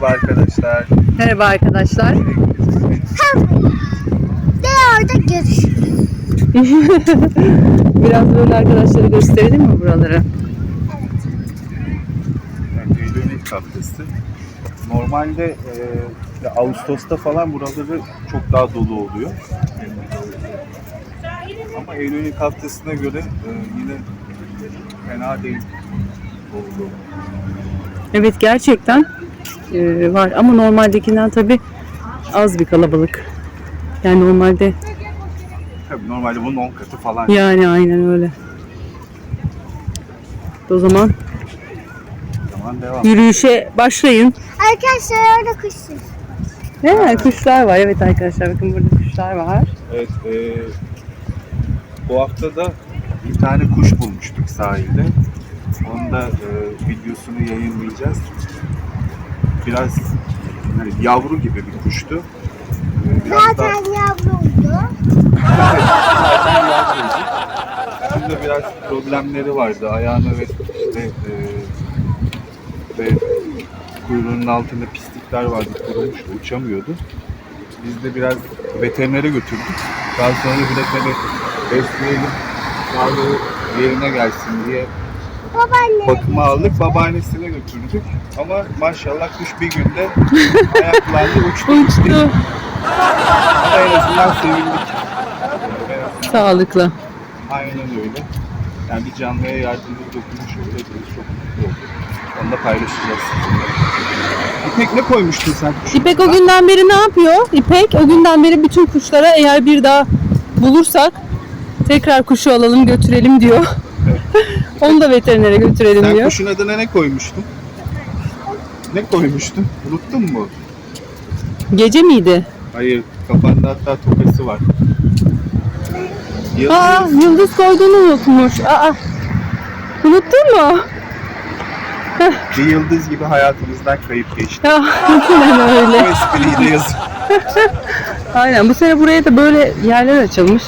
Merhaba arkadaşlar. Merhaba arkadaşlar. De orada görüşürüz. Biraz böyle arkadaşlara gösterelim mi buraları? Yani Eylül'ün ilk haftası. Normalde e, ya Ağustos'ta falan buraları çok daha dolu oluyor. Ama Eylül'ün ilk haftasına göre e, yine fena değil. Oldu. Evet gerçekten e, var ama normaldekinden tabi az bir kalabalık. Yani normalde Tabii normalde bunun 10 katı falan. yani aynen öyle. O zaman Zaman devam. yürüyüşe başlayın. Arkadaşlar orada kuşsuz. He, kuşlar var evet arkadaşlar bakın burada kuşlar var. Evet, e, bu hafta da bir tane kuş bulmuştuk sahilde. Onu da e, videosunu yayınlayacağız. Biraz hani yavru gibi bir kuştu. Biraz Zaten yavruydu. zaten yavruydu. Şimdi biraz problemleri vardı. Ayağını ve işte, e, ve kuyruğunun altında pislikler vardı. Kurumuştu, uçamıyordu. Biz de biraz veterinere götürdük. Daha sonra bir de tabii besleyelim, sağlığı yerine gelsin diye Babaanne. bakıma aldık. Babaannesine götürdük. Ama maşallah kuş bir günde ayaklandı, uçtu. Uçtu. Ama en azından sevindik. Azından Sağlıklı. Aynen öyle. Yani bir canlıya yardımcı dokunmuş öyle. Biz çok mutlu olduk. Onu da paylaşacağız sizinle. İpek ne koymuştun sen? İpek o günden beri ne yapıyor? İpek o günden beri bütün kuşlara eğer bir daha bulursak tekrar kuşu alalım götürelim diyor. Onu da veterinere götürelim Sen diyor. kuşun adına ne koymuştun? Ne koymuştun? Unuttun mu? Gece miydi? Hayır, kafanda hatta tokası var. Yıldız. Aa yıldız koyduğunu unutmuş. Aa. Unuttun mu? Bir yıldız gibi hayatımızdan kayıp geçti. Ya aynen Bu öyle. espriyi de yazın. Aynen bu sene buraya da böyle yerler açılmış.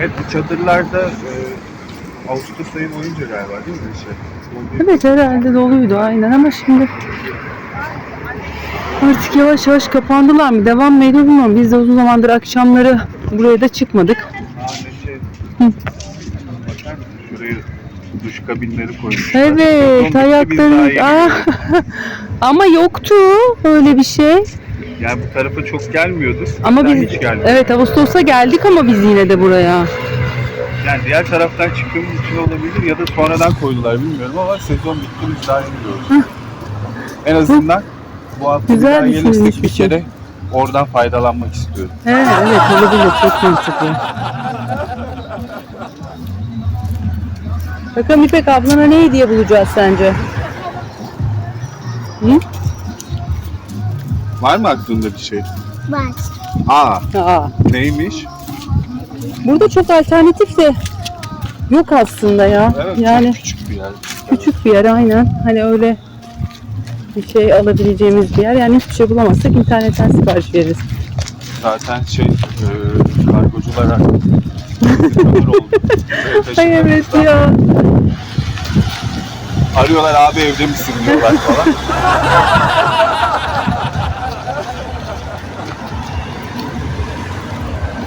Evet bu çadırlarda e, Ağustos ayı boyunca galiba değil mi? Şey. Evet herhalde doluydu aynen ama şimdi artık yavaş yavaş kapandılar mı? Devam mı ediyor bilmiyorum. Biz de uzun zamandır akşamları buraya da çıkmadık. Hı. Şuraya duş kabinleri koymuşlar. Evet Sezon bitti, biz daha ayakları. yeni Aa, görüyoruz. ama yoktu öyle bir şey. Yani bu tarafa çok gelmiyordu. Ama biz hiç gelmedi. evet Ağustos'a geldik ama biz yine de buraya. Yani diğer taraftan çıktığımız için olabilir ya da sonradan koydular bilmiyorum ama sezon bitti biz daha yeni gördük. En azından bu hafta Güzel bir daha düşünülmüş gelirsek bir bir şey. kere oradan faydalanmak istiyorum. He, evet olabilir çok mantıklı. Bakalım İpek ablana ne hediye bulacağız sence? Hı? Var mı aklında bir şey? Var. Aa Aa, neymiş? Burada çok alternatif de yok aslında ya. Evet yani küçük bir yer. küçük bir yer aynen. Hani öyle bir şey alabileceğimiz bir yer. Yani hiçbir şey bulamazsak internetten sipariş veririz. Zaten şey e, kargocular artık sıfır oldu. Böyle Ay evet ya. Arıyorlar abi evde misin diyorlar falan.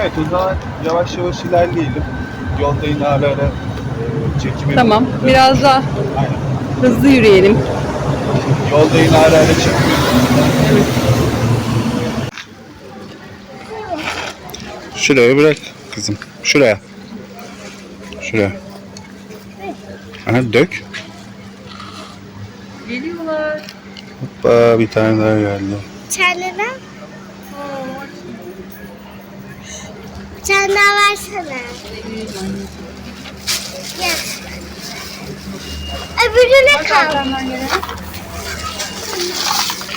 evet o zaman yavaş yavaş ilerleyelim. Yolda yine ara ara e, çekimi... Tamam biraz daha Aynen. hızlı yürüyelim. Yolda yine ara ara çekimi. Şuraya bırak kızım. Şuraya. Şuraya. Aha dök. Geliyorlar. Hoppa bir tane daha geldi. Çanına. Bir tane daha versene. Gel. Öbürüne kal.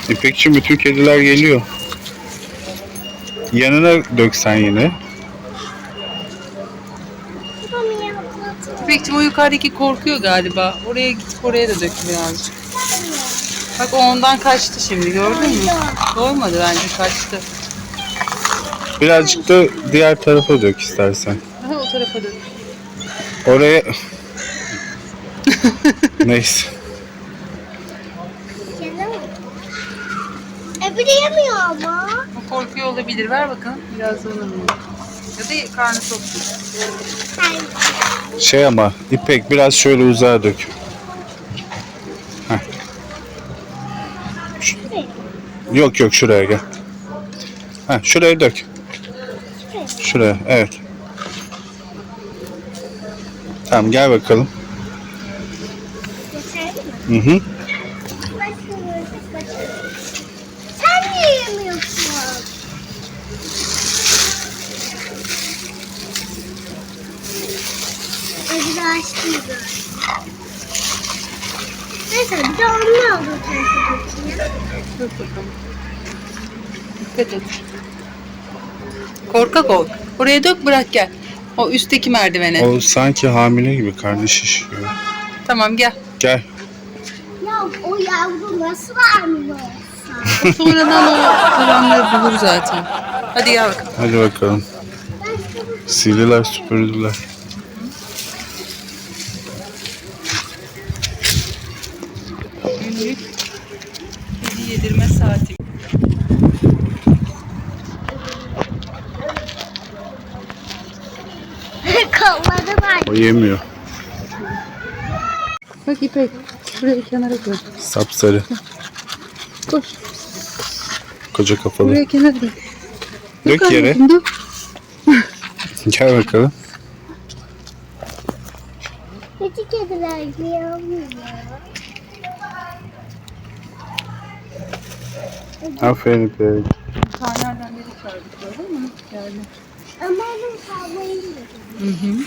İpekçi bütün kediler geliyor. Yanına döksen yine. İpekçim o yukarıdaki korkuyor galiba. Oraya gidip oraya da dökülüyor azıcık. Bak o ondan kaçtı şimdi gördün mü? Doymadı bence kaçtı. Birazcık da diğer tarafa dök istersen. Aha, o tarafa dök. Oraya... Neyse. Canım. yemiyor ama. O korkuyor olabilir. Ver bakalım. Biraz da onu alalım. Ya da karnı tok. Sen Şey ama İpek biraz şöyle uzağa dök. Heh. Yok yok şuraya gel. Heh, şuraya dök. Şuraya evet. Tamam gel bakalım. Hı hı. Sen niye yemiyorsun? Acı da açtıydı. Neyse bir de onu aldım tarafa geçeyim. Dur bakalım. Dikkat et. Korkak ol. Oraya dök bırak gel. O üstteki merdivene. O sanki hamile gibi karnı şişiyor. Tamam gel. Gel. Ya o yavru nasıl hamile olsa? Sonradan o kalanları bulur zaten. Hadi gel bakalım. Hadi bakalım. Sildiler süpürdüler. Günlük kedi yedirme saati. Kolları var. O yemiyor. Bak İpek. Şuraya kenara koy. Sapsarı. Koş. Koca kafalı. Buraya kenara koy. Dök yere. dök. Gel bakalım. Küçük kediler yiyemiyor. Aferin İpek. Karnelerden beri çağırdık gördün mü? Geldi. Ama onun kalmayı yedim.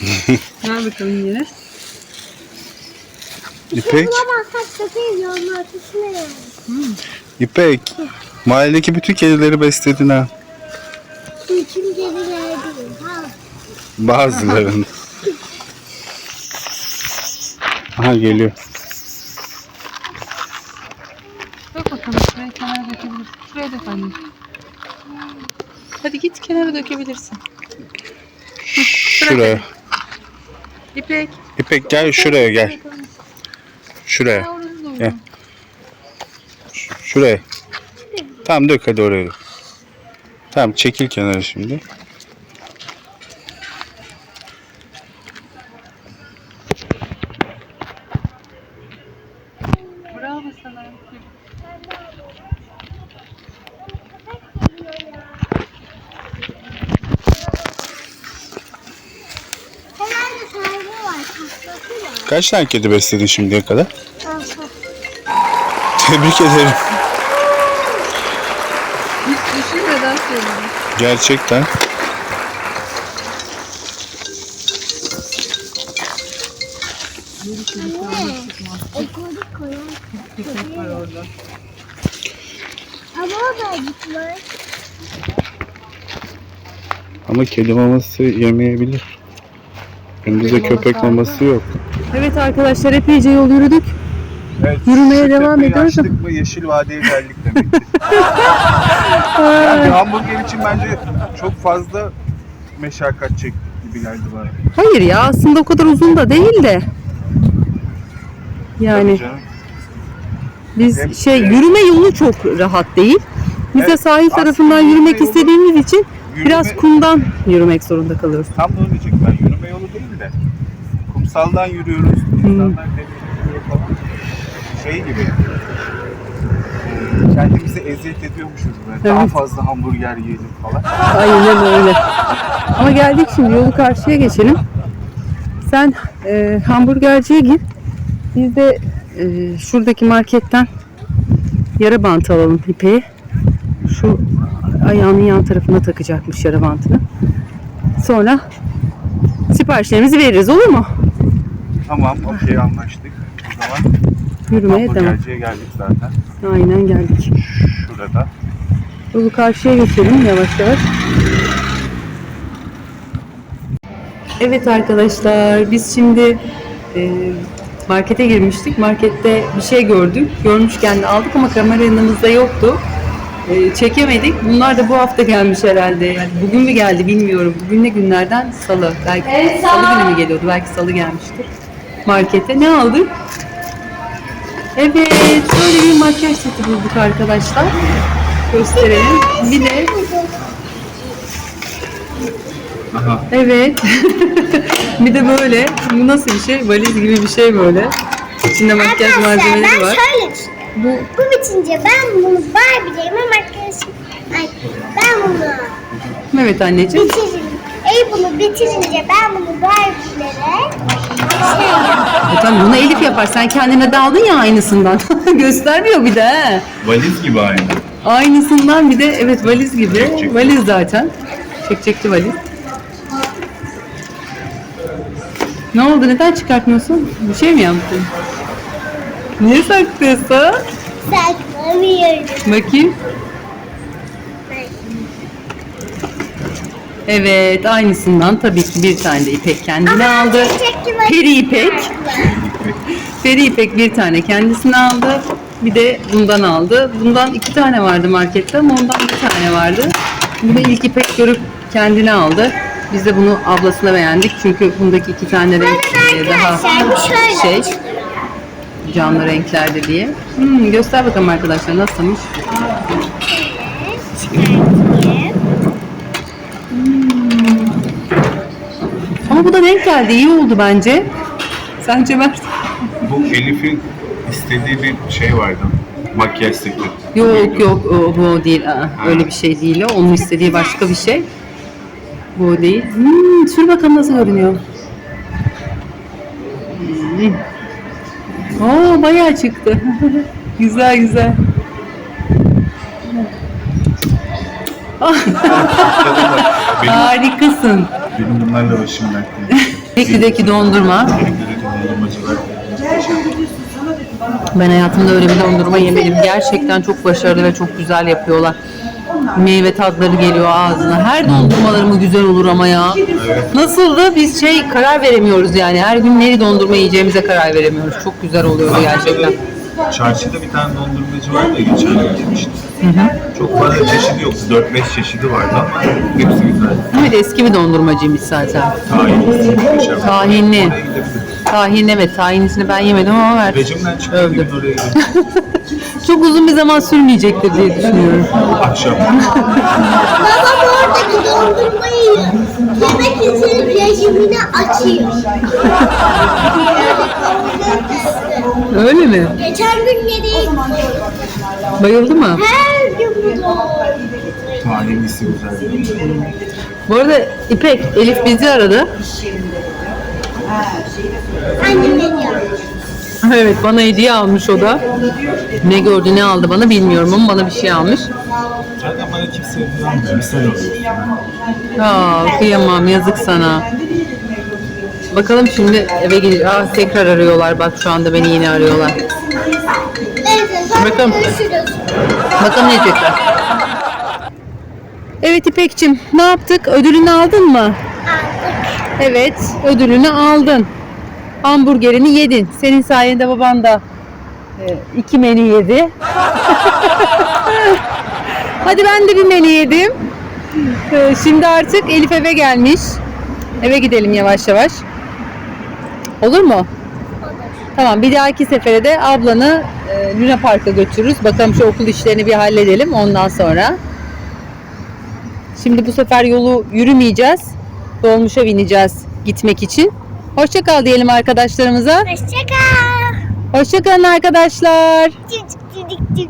Gel bakalım yere. İpek. Yani. İpek. Mahalledeki bütün kedileri besledin ha. Bütün kediler değil. Ha. Bazılarını. Aha geliyor. Dök bakalım. Şuraya kenara dökebilirsin. Şuraya dök anne. Hadi git kenara dökebilirsin. Şuraya. İpek. İpek gel şuraya gel. Şuraya. Gel. Şuraya. Tamam dök hadi oraya. Tamam çekil kenara şimdi. Bravo sana. Herhalde sahibi var. Taslası var. Kaç tane kedi besledin şimdiye kadar? Tebrik ederim. Hiç düşünmeden söyledim. Gerçekten. Anne. Koyan var orada. Ama o da gitmez. Ama kedi maması yemeyebilir. Gündüzde köpek maması yok. Evet arkadaşlar epeyce yol yürüdük. Evet, Yürümeye devam ediyoruz. Açtık mı Yeşil Vadi'ye geldik demektir. yani hamburger için bence çok fazla meşakkat çektik gibi geldi bana. Hayır ya aslında o kadar uzun da değil de. Yani biz Hem- şey yürüme yolu çok rahat değil. Biz de Evet, sahil aslında tarafından yürüme yürümek yolu- istediğimiz için Yürüme- biraz kumdan yürümek zorunda kalıyoruz. Tam da onu diyecektim ben. Yürüme yolu değil de kumsaldan yürüyoruz. İnsanlar temizliyor falan. Şey gibi. e, Kendimizi eziyet ediyormuşuz böyle. Daha Evet. fazla hamburger yiyelim falan. Aynen öyle. Ama geldik şimdi yolu karşıya geçelim. Sen e, hamburgerciye git. Biz de e, şuradaki marketten yara bantı alalım ipeği. Şu ayağının yan tarafına takacakmış yara bantını. Sonra siparişlerimizi veririz olur mu? Tamam, okey anlaştık. O zaman Yürümeye devam. hamburgerciye geldik zaten. Aynen geldik. Şurada. Yolu karşıya geçelim yavaş yavaş. Evet arkadaşlar biz şimdi e, markete girmiştik. Markette bir şey gördük. Görmüşken de aldık ama kamera yanımızda yoktu. E, çekemedik. Bunlar da bu hafta gelmiş herhalde. Yani bugün mü geldi bilmiyorum. Bugün ne günlerden? Salı. Belki salı günü mü geliyordu? Belki salı gelmiştir. Markete. Ne aldık? Evet. Şöyle bir makyaj seti bulduk arkadaşlar. gösterelim. Bir de Aha. evet. bir de böyle. Bu nasıl bir şey? Valiz gibi bir şey böyle. İçinde makyaj Arkadaşlar malzemeleri ben var. şöyle düşünüyorum. Bu Bu bitince ben bunu Barbie'lerime makyaj... Ay, ben bunu evet anneciğim. bitiririm. Ey bunu bitirince ben bunu Barbie'lere şey. E tamam bunu Elif yapar. Sen kendine daldın ya aynısından. Göstermiyor bir de he. Valiz gibi aynı. Aynısından bir de evet valiz gibi. Çekçekli. Valiz zaten. Çekçekli valiz. Ne oldu? Neden çıkartmıyorsun? Bir şey mi yaptın? Niye saklıyorsun? Saklamıyorum. Bakayım. Evet, aynısından tabii ki bir tane de İpek kendine Ama aldı. Peri İpek. Peri İpek bir tane kendisine aldı. Bir de bundan aldı. Bundan iki tane vardı markette ama ondan bir tane vardı. Bunu ilk İpek görüp kendine aldı. Biz de bunu ablasına beğendik çünkü bundaki iki tane renk e, daha şey açılıyor. canlı renklerde diye. Hmm, göster bakalım arkadaşlar nasılmış. Ama bu da denk geldi. iyi oldu bence. Sence Mert? Bu Elif'in istediği bir şey vardı. Makyaj seti. Yok yok o, bu o değil. Aa, öyle bir şey değil o. Onun istediği başka bir şey. Bu o değil. Hmm, sür bakalım nasıl görünüyor. Hmm. Oo bayağı çıktı. güzel güzel. Benim, Harikasın. benim bunlarla başım dertliydi. Bekli'deki dondurma. De dondurmacılar. Ben hayatımda öyle bir dondurma yemedim. Gerçekten çok başarılı ve çok güzel yapıyorlar. Meyve tatları geliyor ağzına. Her dondurmaları mı güzel olur ama ya. Nasıldı? Biz şey karar veremiyoruz yani. Her gün neri dondurma yiyeceğimize karar veremiyoruz. Çok güzel oluyor gerçekten. Çarşıda bir tane dondurmacı vardı ya geçen gün gitmiştim. Çok fazla çeşidi yoktu. 4-5 çeşidi vardı ama hepsi güzel. Evet eski bir dondurmacıymış zaten. Tahinli, muhteşem. Tahinli. Oraya gidebiliriz. Tahin evet tahinisini ben yemedim ama ver. Rejimden çıktığı Övdü. gün oraya gidebiliriz. Çok uzun bir zaman sürmeyecektir diye düşünüyorum. Akşam. Babam oradaki dondurmayı. Yemek için rejimini açıyor. Öyle mi? Geçen gün yedik. Bayıldı mı? Her gün bu. Tahinlisi güzel. Bu arada İpek, Elif bizi aradı. Annem? Evet bana hediye almış o da. Ne gördü ne aldı bana bilmiyorum ama bana bir şey almış. Zaten bana kimse hediye almıyor. Aa kıyamam yazık sana. Bakalım şimdi eve gideceğiz. Aa tekrar arıyorlar bak şu anda beni yine arıyorlar. Bakalım. Bakalım ne diyecekler. Evet İpekçim ne yaptık? Ödülünü aldın mı? Aldık. Evet ödülünü aldın. Hamburgerini yedin. Senin sayende baban da e, iki menü yedi. Hadi ben de bir menü yedim. E, Şimdi artık Elif eve gelmiş. Eve gidelim yavaş yavaş. Olur mu? Tamam bir dahaki sefere de ablanı e, Luna Park'a götürürüz. Bakalım şu okul işlerini bir halledelim ondan sonra. Şimdi bu sefer yolu yürümeyeceğiz. Dolmuşa bineceğiz gitmek için. Hoşça kal diyelim arkadaşlarımıza. Hoşçakal. Hoşça kalın arkadaşlar. Cik cik cik cik.